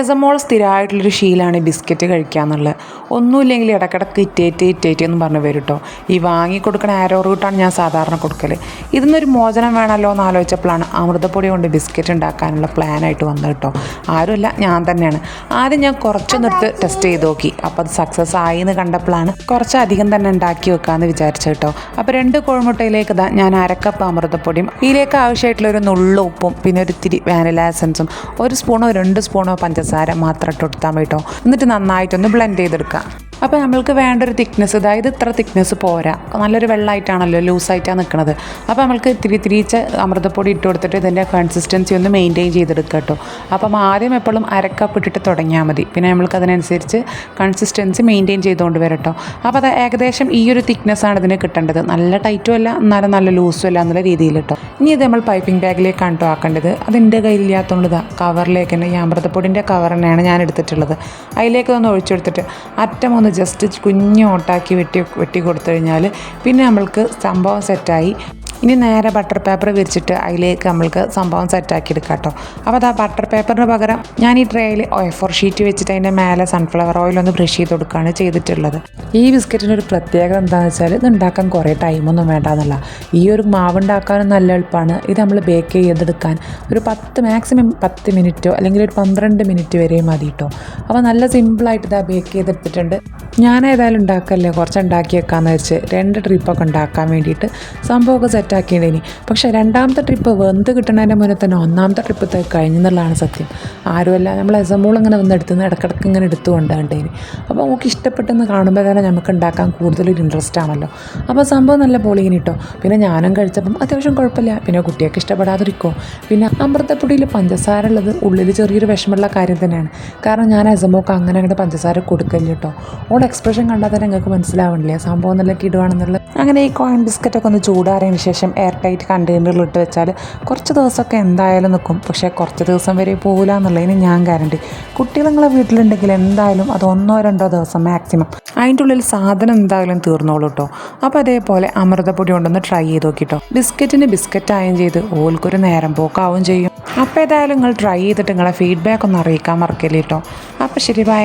എസമോൾ സ്ഥിരമായിട്ടുള്ളൊരു ശീലമാണ് ബിസ്ക്കറ്റ് കഴിക്കുക എന്നുള്ളത് ഒന്നുമില്ലെങ്കിൽ ഇടക്കിടക്ക് ഇറ്റേറ്റ് ഇറ്റേറ്റ് എന്ന് പറഞ്ഞ് വരും കേട്ടോ. ഈ വാങ്ങി കൊടുക്കുന്ന ആരോ റൂട്ടാണ് ഞാൻ സാധാരണ കൊടുക്കൽ ഇതിന്നൊരു മോചനം വേണമല്ലോ എന്ന് ആലോചിച്ചപ്പോഴാണ് അമൃതപ്പൊടി കൊണ്ട് ബിസ്ക്കറ്റ് ഉണ്ടാക്കാനുള്ള പ്ലാനായിട്ട് വന്നത് കേട്ടോ. ആരുമല്ല ഞാൻ തന്നെയാണ്. ആദ്യം ഞാൻ കുറച്ച് കുറച്ചൊന്നെടുത്ത് ടെസ്റ്റ് ചെയ്ത് നോക്കി. അപ്പോൾ അത് സക്സസ് ആയി എന്ന് കണ്ടപ്പോഴാണ് കുറച്ചധികം തന്നെ ഉണ്ടാക്കി വെക്കാമെന്ന് വിചാരിച്ചു കേട്ടോ. അപ്പോൾ രണ്ട് കോഴിമുട്ടയിലേക്ക് ഇതാ ഞാൻ അരക്കപ്പ് അമൃതപ്പൊടിയും ഇതിലേക്ക് ആവശ്യമായിട്ടുള്ള ഒരു നുള്ള ഉപ്പും പിന്നെ ഒരു തിരി വാനില എസൻസും ഒരു സ്പൂണോ രണ്ട് സ്പൂണോ പഞ്ചസാര മാത്രം ഇട്ട് കൊടുത്താൽ മതി കേട്ടോ എന്നിട്ട് നന്നായിട്ടൊന്ന് ബ്ലെൻഡ് ചെയ്തെടുക്കുക അപ്പോൾ നമ്മൾക്ക് വേണ്ട ഒരു തിക്നെസ് അതായത് ഇത്ര തിക്നെസ് പോരാ. നല്ലൊരു വെള്ളമായിട്ടാണല്ലോ ലൂസായിട്ടാണ് നിൽക്കുന്നത് അപ്പോൾ നമ്മൾക്ക് ഇത്തിരി തിരിച്ച് അമൃതപ്പൊടി ഇട്ട് കൊടുത്തിട്ട് ഇതിന്റെ കൺസിസ്റ്റൻസി ഒന്ന് മെയിന്റെയിൻ ചെയ്തെടുക്കുക കേട്ടോ. അപ്പം ആദ്യം എപ്പോഴും അരക്കപ്പ് ഇട്ടിട്ട് തുടങ്ങിയാൽ മതി. പിന്നെ നമ്മൾക്ക് അതിനനുസരിച്ച് കൺസിസ്റ്റൻസി മെയിന്റെയിൻ ചെയ്തുകൊണ്ട് വരും കേട്ടോ. അപ്പോൾ അത് ഏകദേശം ഈ ഒരു ആണ് ഇതിന് കിട്ടേണ്ടത്. നല്ല ടൈറ്റും അല്ല എന്നാലും നല്ല ലൂസും അല്ല എന്നുള്ള രീതിയിൽ കേട്ടോ. ഇനി ഇത് നമ്മൾ പൈപ്പിംഗ് ബാഗിലേക്ക് കണ്ടോ ആക്കേണ്ടത്. അതെന്റെ കയ്യിലില്ലാത്തതുകൊണ്ട് കവറിലേക്ക് തന്നെ ഈ അമൃതപ്പൊടിന്റെ കവർ തന്നെയാണ് ഞാൻ എടുത്തിട്ടുള്ളത്. അതിലേക്ക് ഒന്ന് ഒഴിച്ചെടുത്തിട്ട് അറ്റം ഒന്ന് ജസ്റ്റ് കുഞ്ഞു ഓട്ടാക്കി വെട്ടി വെട്ടി കൊടുത്തു കഴിഞ്ഞാൽ പിന്നെ നമ്മൾക്ക് സംഭവം സെറ്റായി ഇനി നേരെ ബട്ടർ പേപ്പർ വിരിച്ചിട്ട് അതിലേക്ക് നമ്മൾക്ക് സംഭവം സെറ്റാക്കി എടുക്കാം കേട്ടോ. അപ്പോൾ അതാ ബട്ടർ പേപ്പറിന് പകരം ഞാൻ ഈ ട്രേയിൽ ഓയഫോർ ഷീറ്റ് വെച്ചിട്ട് അതിന്റെ മേലെ സൺഫ്ലവർ ഓയിൽ ഒന്ന് ബ്രഷ് ചെയ്ത് കൊടുക്കുകയാണ് ചെയ്തിട്ടുള്ളത്. ഈ ബിസ്ക്കറ്റിന് ഒരു പ്രത്യേകത എന്താണെന്ന് വെച്ചാൽ ഇത് ഉണ്ടാക്കാൻ കുറേ ടൈമൊന്നും വേണ്ട എന്നല്ല ഈ ഒരു മാവ് ഉണ്ടാക്കാനും നല്ല എളുപ്പമാണ് ഇത് നമ്മൾ ബേക്ക് ചെയ്തെടുക്കാൻ ഒരു പത്ത് മാക്സിമം പത്ത് മിനിറ്റോ അല്ലെങ്കിൽ ഒരു പന്ത്രണ്ട് മിനിറ്റ് വരെയും മതി കേട്ടോ. അപ്പോൾ നല്ല സിമ്പിളായിട്ട് ഇതാ ബേക്ക് ചെയ്തെടുത്തിട്ടുണ്ട്. ഞാൻ ഏതായാലും ഉണ്ടാക്കല്ലേ? കുറച്ച് ഉണ്ടാക്കി വെക്കാമെന്ന് വെച്ച് രണ്ട് ട്രിപ്പൊക്കെ ഉണ്ടാക്കാൻ വേണ്ടിയിട്ട് സംഭവമൊക്കെ സെറ്റാക്കിയിടേനി പക്ഷേ രണ്ടാമത്തെ ട്രിപ്പ് വെന്ത് കിട്ടുന്നതിന്റെ മുന്നേ തന്നെ ഒന്നാമത്തെ ട്രിപ്പ് കഴിഞ്ഞെന്നുള്ളതാണ് സത്യം. ആരുമല്ല നമ്മൾ എസമൂൾ ഇങ്ങനെ വന്ന് എടുത്തുനിന്ന് ഇടക്കിടക്ക് ഇങ്ങനെ എടുത്തു കൊണ്ടുണ്ടേനി അപ്പോൾ നമുക്ക് ഇഷ്ടപ്പെട്ടെന്ന് കാണുമ്പോൾ തന്നെ നമുക്ക് ഉണ്ടാക്കാൻ കൂടുതലൊരു ഇൻട്രസ്റ്റ് ആണല്ലോ. അപ്പോൾ സംഭവം നല്ല പൊളിയിന് കേട്ടോ പിന്നെ ഞാനും കഴിച്ചപ്പം അത്യാവശ്യം കുഴപ്പമില്ല. പിന്നെ കുട്ടിയൊക്കെ ഇഷ്ടപ്പെടാതിരിക്കോ. പിന്നെ അമൃതപ്പൊടിയിൽ പഞ്ചസാര ഉള്ളത് ഉള്ളിൽ ചെറിയൊരു വിഷമമുള്ള കാര്യം തന്നെയാണ്. കാരണം ഞാൻ എസമോക്ക് അങ്ങനെ അങ്ങോട്ട് പഞ്ചസാര കൊടുക്കല്ലോ കേട്ടോ. ഓൾ എക്സ്പ്രഷൻ കണ്ടാൽ തന്നെ നിങ്ങൾക്ക് മനസ്സിലാവണില്ലേ? സംഭവം നല്ല കിടുവാണെന്നുള്ളത്. അങ്ങനെ ഈ കോയിൻ ബിസ്ക്കറ്റൊക്കെ ഒന്ന് ചൂടാറിയതിന് ശേഷം എയർ ടൈറ്റ് കണ്ടെയ്നറിൽ ഇട്ട് വെച്ചാൽ കുറച്ച് ദിവസമൊക്കെ എന്തായാലും നിൽക്കും പക്ഷേ കുറച്ച് ദിവസം വരെ പോകില്ല എന്നുള്ളതിന് ഞാൻ ഗ്യാരണ്ടി കുട്ടികൾ നിങ്ങളെ വീട്ടിലുണ്ടെങ്കിൽ എന്തായാലും അത് ഒന്നോ രണ്ടോ ദിവസം മാക്സിമം അതിന്റെ ഉള്ളിൽ സാധനം എന്തായാലും തീർന്നോളൂ കേട്ടോ അപ്പോൾ അതേപോലെ അമൃതപ്പൊടി കൊണ്ടൊന്ന് ട്രൈ ചെയ്ത് നോക്കിട്ടോ. ബിസ്ക്കറ്റിന് ബിസ്ക്കറ്റ് ആയും ചെയ്ത് ഓൽക്കൊരു നേരം പോക്കാവും ചെയ്യും. അപ്പോൾ ഏതായാലും നിങ്ങൾ ട്രൈ ചെയ്തിട്ട് നിങ്ങളെ ഫീഡ്ബാക്ക് ഒന്ന് അറിയിക്കാൻ മറക്കല്ലേ കേട്ടോ അപ്പോൾ ശരി ബൈ